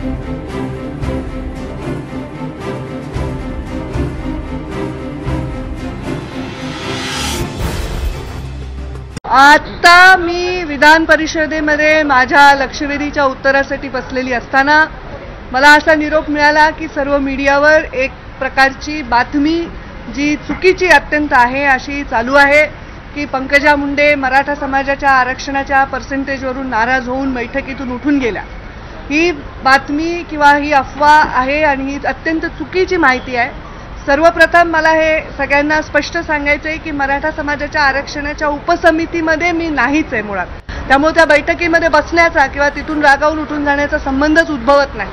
आता मी विधान परिषदेमध्ये माझ्या लक्षवेधीच्या उत्तरासाठी बसलेली असताना मला असा निरोप मिळाला की सर्व मीडियावर एक प्रकारची बातमी जी चुकीची अत्यंत आहे अशी चालू आहे की पंकजा मुंडे मराठा समाजाच्या आरक्षणाच्या पर्सेंटेजवरून नाराज होऊन बैठकीतून उठून गेल्या. ही बातमी किंवा ही अफवा आहे आणि ही अत्यंत चुकीची माहिती आहे. सर्वप्रथम मला हे सगळ्यांना स्पष्ट सांगायचं आहे की मराठा समाजाच्या आरक्षणाच्या उपसमितीमध्ये मी नाहीच आहे मुळात. त्यामुळे त्या बैठकीमध्ये बसण्याचा किंवा तिथून रागावून उठून जाण्याचा संबंधच उद्भवत नाही.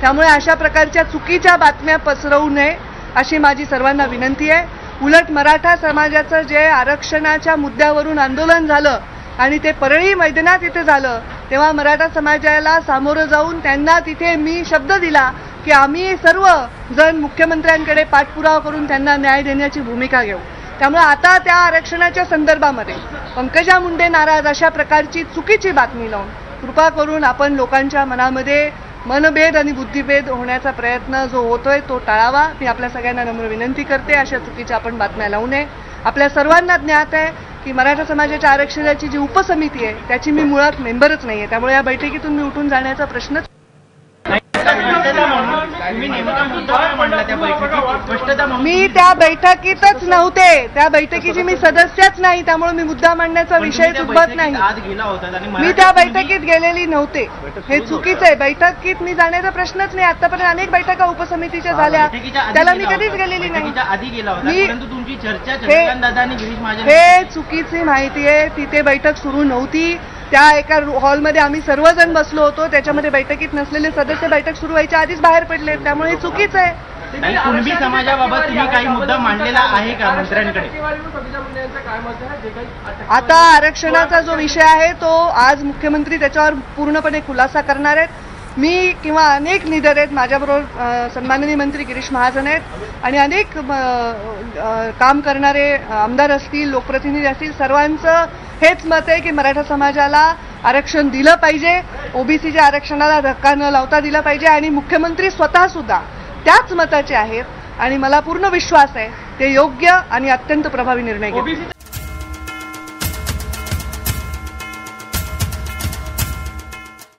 त्यामुळे अशा प्रकारच्या चुकीच्या बातम्या पसरवू नये अशी माझी सर्वांना विनंती आहे. उलट मराठा समाजाचं जे आरक्षणाच्या मुद्द्यावरून आंदोलन झालं आणि ते परळी मैदानात इथे झालं तेव्हा मराठा समाजाला सामोरं जाऊन त्यांना तिथे मी शब्द दिला की आम्ही सर्व जण मुख्यमंत्र्यांकडे पाठपुरावा करून त्यांना न्याय देण्याची भूमिका घेऊ. त्यामुळे आता त्या आरक्षणाच्या संदर्भामध्ये पंकजा मुंडे नाराज अशा प्रकारची चुकीची बातमी लावून कृपा करून आपण लोकांच्या मनामध्ये मनभेद आणि बुद्धिभेद होण्याचा प्रयत्न जो होतोय तो टाळावा. मी आपल्या सगळ्यांना नम्र विनंती करते. अशा चुकीच्या आपण बातम्या लावू नये. आपल्या सर्वांना ज्ञात आहे की मराठा समाजाच्या आरक्षणाची जी उपसमिती आहे त्याची मी मुळात मेंबरच नाहीये. त्यामुळे या बैठकीतून मी उठून जाण्याचा प्रश्नच मी त्या बैठकीतच नव्हते. त्या बैठकीची मी सदस्यच नाही त्यामुळे मी मुद्दा मांडण्याचा विषय त्या उद्भवत नाही. मी त्या बैठकीत गेलेली नव्हते. हे चुकीचं आहे. बैठकीत मी जाण्याचा प्रश्नच नाही. आतापर्यंत अनेक बैठका उपसमितीच्या झाल्या. त्याला मी कधीच. गेलेली नाही. मी- हे चुकीची माहिती आहे. तिथे बैठक सुरू नव्हती. त्या एका हॉलमध्ये आम्ही सर्वजण बसलो होतो. त्याच्यामध्ये बैठकीत नसलेले सदस्य बैठक सुरू व्हायच्या आधीच बाहेर पडले त्यामुळे हे चुकीचं आहे. कुणबी समाजाबाबत तुम्ही काही मुद्दा मांडलेला आहे का मंत्र्यांकडे? आता आरक्षणाचा जो विषय आहे तो आज मुख्यमंत्री त्याच्यावर पूर्णपणे खुलासा करणार आहेत. मी किंवा अनेक लिडर आहेत. माझ्याबरोबर सन्माननीय मंत्री गिरीश महाजन आहेत. आणि अनेक काम करणारे आमदार असतील लोकप्रतिनिधी असतील सर्वांचं हेच मत आहे की मराठा समाजाला आरक्षण दिलं पाहिजे ओबीसीच्या आरक्षणाला धक्का न लावता दिला पाहिजे आणि मुख्यमंत्री स्वतः सुद्धा त्याच मताचे आहेत. आणि मला पूर्ण विश्वास आहे ते योग्य आणि अत्यंत प्रभावी निर्णय घेतील.